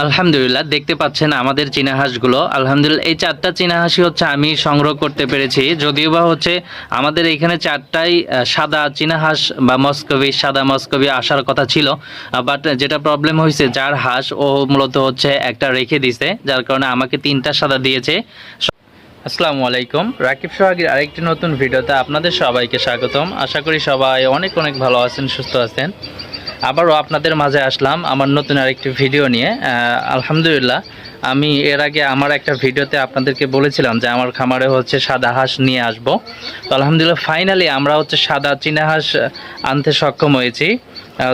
আলহামদুলিল্লাহ, দেখতে পাচ্ছেন আমাদের চীনা হাঁসগুলো আলহামদুলিল্লাহ, এই চারটা চীনা হাঁসি হচ্ছে আমি সংগ্রহ করতে পেরেছি। যদিও বা হচ্ছে আমাদের এখানে চারটাই সাদা চীনা হাঁস বা মস্কবি সাদা মস্কবি আসার কথা ছিল। বাট যেটা প্রবলেম হয়েছে যার হাঁস ও মূলত হচ্ছে একটা রেখে দিছে, যার কারণে আমাকে তিনটা সাদা দিয়েছে। আসসালামু আলাইকুম। রাকিব সোহাগের আরেকটি নতুন ভিডিওতে আপনাদের সবাইকে স্বাগতম। আশা করি সবাই অনেক অনেক ভালো আছেন, সুস্থ আছেন। আবারও আপনাদের মাঝে আসলাম আমার নতুন আরেকটি ভিডিও নিয়ে। আলহামদুলিল্লাহ, আমি এর আগে আমার একটা ভিডিওতে আপনাদেরকে বলেছিলাম যে আমার খামারে হচ্ছে সাদা হাঁস নিয়ে আসব। তো আলহামদুলিল্লাহ ফাইনালি আমরা হচ্ছে সাদা চীনা হাঁস আনতে সক্ষম হয়েছি।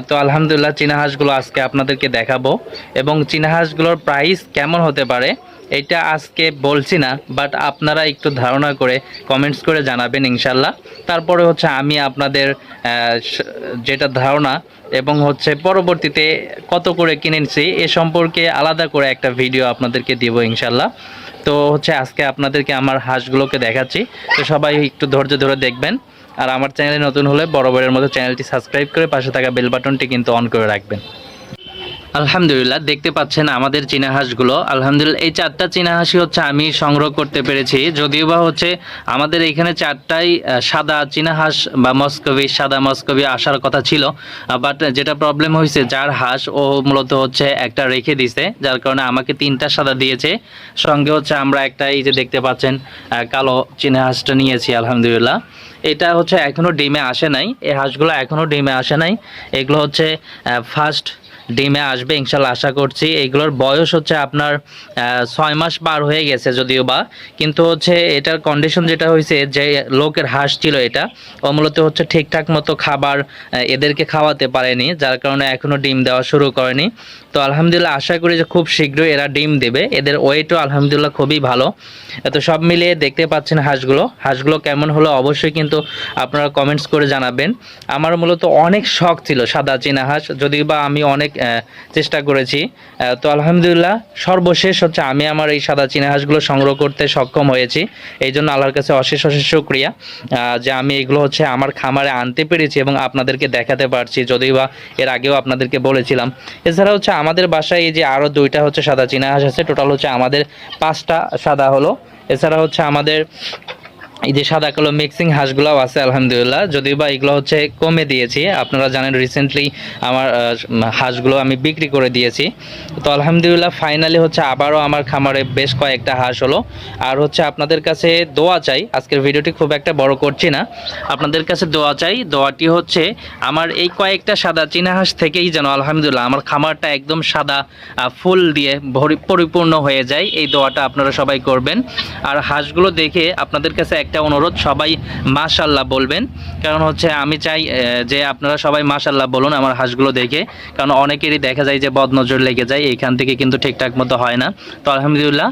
তো আলহামদুলিল্লাহ চীনা হাঁসগুলো আজকে আপনাদেরকে দেখাবো। এবং চীনা হাঁসগুলোর প্রাইস কেমন হতে পারে? এটা আজকে বলছি না বাট আপনারা একটু ধারণা করে কমেন্টস করে জানাবেন ইনশাল্লাহ। তারপরে হচ্ছে আমি আপনাদের যেটা ধারণা এবং হচ্ছে পরবর্তীতে কত করে কিনেছি এ সম্পর্কে আলাদা করে একটা ভিডিও আপনাদেরকে দিব ইনশাল্লাহ। তো হচ্ছে আজকে আপনাদেরকে আমার হাঁসগুলোকে দেখাচ্ছি। তো সবাই একটু ধৈর্য ধরে দেখবেন। আর আমার চ্যানেলে নতুন হলে বরাবরের মতো চ্যানেলটি সাবস্ক্রাইব করে পাশে থাকা বেল বাটনটি কিন্তু অন করে রাখবেন। আলহামদুলিল্লাহ, দেখতে পাচ্ছেন আমাদের চীনা হাঁসগুলো আলহামদুলিল্লাহ, এই চারটা চীনা হাঁসি হচ্ছে আমি সংগ্রহ করতে পেরেছি। যদিও বা হচ্ছে আমাদের এখানে চারটাই সাদা চীনা হাঁস বা মস্কবি সাদা মস্কবি আসার কথা ছিল। বাট যেটা প্রবলেম হয়েছে, যার হাঁস ও মূলত হচ্ছে একটা রেখে দিছে, যার কারণে আমাকে তিনটা সাদা দিয়েছে। সঙ্গে হচ্ছে আমরা একটা এই যে দেখতে পাচ্ছেন কালো চীনা হাঁসটা নিয়েছি, আলহামদুলিল্লাহ। এটা হচ্ছে এখনও ডিমে আসে নাই। এই হাঁসগুলো এখনও ডিমে আসে নাই। এগুলো হচ্ছে ফার্স্ট ডিমে আসবে, ইনশাল্লাহ আশা করছি। এগুলোর বয়স হচ্ছে আপনার ছয় মাস পার হয়ে গেছে যদিও বা। কিন্তু হচ্ছে এটার কন্ডিশন যেটা হয়েছে, যে লোকের হাঁস ছিল এটা, ও মূলত হচ্ছে ঠিকঠাক মতো খাবার এদেরকে খাওয়াতে পারেনি, যার কারণে এখনও ডিম দেওয়া শুরু করেনি। তো আলহামদুলিল্লাহ আশা করি যে খুব শীঘ্রই এরা ডিম দেবে। এদের ওয়েটও আলহামদুলিল্লাহ খুবই ভালো। তো সব মিলিয়ে দেখতে পাচ্ছেন হাঁসগুলো। হাঁসগুলো কেমন হলো অবশ্যই কিন্তু আপনারা কমেন্টস করে জানাবেন। আমার মূলত অনেক শখ ছিল সাদা চীনা হাঁস, যদিও বা আমি অনেক চেষ্টা করেছি। তো আলহামদুলিল্লাহ সর্বশেষ হচ্ছে আমি আমার এই সাদা হাঁসগুলো সংগ্রহ করতে সক্ষম হয়েছি। এই জন্য আল্লাহর কাছে অশেষ অশেষ শুক্রিয়া যে আমি এগুলো হচ্ছে আমার খামারে আনতে পেরেছি এবং আপনাদেরকে দেখাতে পারছি, যদিও বা এর আগেও আপনাদেরকে বলেছিলাম। এছাড়া হচ্ছে আমাদের বাসায় এই যে আরও দুইটা হচ্ছে সাদা হাঁস আছে, টোটাল হচ্ছে আমাদের পাঁচটা সাদা হলো। এছাড়া হচ্ছে আমাদের এই যে সাদা কালো মিক্সিং হাঁসগুলোও আছে, আলহামদুলিল্লাহ। যদিও বা এগুলো হচ্ছে কমে দিয়েছি, আপনারা জানেন রিসেন্টলি আমার হাঁসগুলো আমি বিক্রি করে দিয়েছি। তো আলহামদুলিল্লাহ ফাইনালি হচ্ছে আবারও আমার খামারে বেশ কয়েকটা হাঁস হলো। আর হচ্ছে আপনাদের কাছে দোয়া চাই, আজকের ভিডিওটি খুব একটা বড় করছি না। আপনাদের কাছে দোয়া চাই, দোয়াটি হচ্ছে আমার এই কয়েকটা সাদা চীনা হাঁস থেকেই যেন আলহামদুলিল্লাহ আমার খামারটা একদম সাদা ফুল দিয়ে পরিপূর্ণ হয়ে যায়। এই দোয়াটা আপনারা সবাই করবেন। আর হাঁসগুলো দেখে আপনাদের কাছে একটা অনুরোধ, সবাই মাশাল্লাহ বলবেন। কারণ হচ্ছে আমি চাই যে আপনারা সবাই মাশাল্লাহ বলুন আমার হাঁসগুলো দেখে। কারণ অনেকেরই দেখা যায় যে বদনজর লেগে যায়, এখান থেকে কিন্তু ঠিকঠাক মতো হয় না। তো আলহামদুলিল্লাহ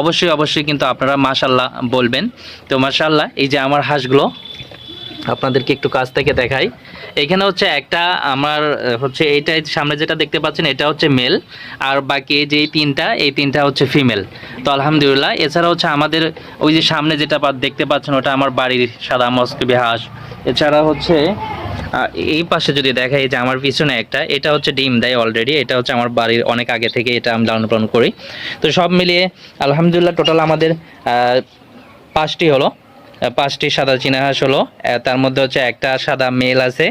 অবশ্যই অবশ্যই কিন্তু আপনারা মাশাল্লাহ বলবেন। তো মাশাল্লাহ এই যে আমার হাঁসগুলো আপনাদেরকে একটু কাছ থেকে দেখাই। এখানে হচ্ছে একটা আমার হচ্ছে এইটা সামনে যেটা দেখতে পাচ্ছেন, এটা হচ্ছে মেল আর বাকি যে তিনটা, এই তিনটা হচ্ছে ফিমেল তো আলহামদুলিল্লাহ, এছাড়া হচ্ছে আমাদের ওই যে সামনে যেটা দেখতে পাচ্ছেন, ওটা আমার বাড়ির সাদা মস্কবি হাঁস এছাড়া হচ্ছে এই পাশে যদি দেখাই যে আমার পিছনে একটা, এটা হচ্ছে ডিম দেয় অলরেডি এটা হচ্ছে আমার বাড়ির অনেক আগে থেকে এটা আমি লালন পালন করি। তো সব মিলিয়ে আলহামদুলিল্লাহ টোটাল আমাদের পাঁচটি হলো। পাঁচটি সাদা চীনা হাঁস হলো তার মধ্যে হচ্ছে একটা সাদা মেল আছে।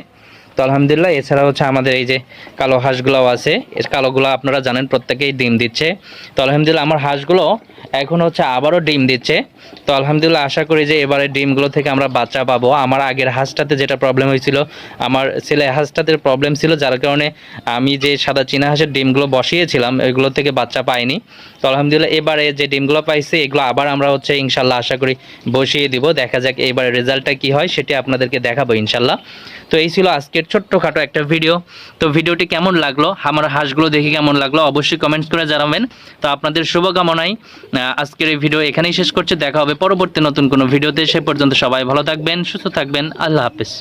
তো আলহামদুলিল্লাহ, এছাড়া হচ্ছে আমাদের এই যে কালো হাঁসগুলোও আছে। এই কালোগুলো আপনারা জানেন, প্রত্যেকেই ডিম দিচ্ছে। তো আলহামদুলিল্লাহ, আমার হাঁসগুলো এখন হচ্ছে আবারও ডিম দিচ্ছে। তো আলহামদুলিল্লাহ, আশা করি যে এবারে ডিমগুলো থেকে আমরা বাচ্চা পাবো। আমার আগের হাঁসটাতে যেটা প্রবলেম হয়েছিল, আমার ছেলে হাঁসটাতে প্রবলেম ছিল, যার কারণে আমি যে সাদা চীনা হাঁসের ডিমগুলো বসিয়েছিলাম, এগুলো থেকে বাচ্চা পাইনি। তো আলহামদুলিল্লাহ, এবারে যে ডিমগুলো পাইছি, এগুলো আবার আমরা হচ্ছে ইনশাল্লাহ, আশা করি বসিয়ে দিব। দেখা যাক এবারে রেজাল্টটা কি হয়, সেটি আপনাদেরকে দেখাবো ইনশাল্লাহ। তো এই ছিল আজকের ছোট্টখাটো একটা ভিডিও তো ভিডিওটি কেমন লাগল? আমার হাঁসগুলো দেখে কেমন লাগল? অবশ্যই কমেন্টস করে জানাবেন। তো আপনাদের শুভকামনায় আজকের এই ভিডিও এখানেই শেষ করছে। দেখা হবে পরবর্তী নতুন কোনো ভিডিওতে সে পর্যন্ত সবাই ভালো থাকবেন, সুস্থ থাকবেন। আল্লাহ হাফেজ।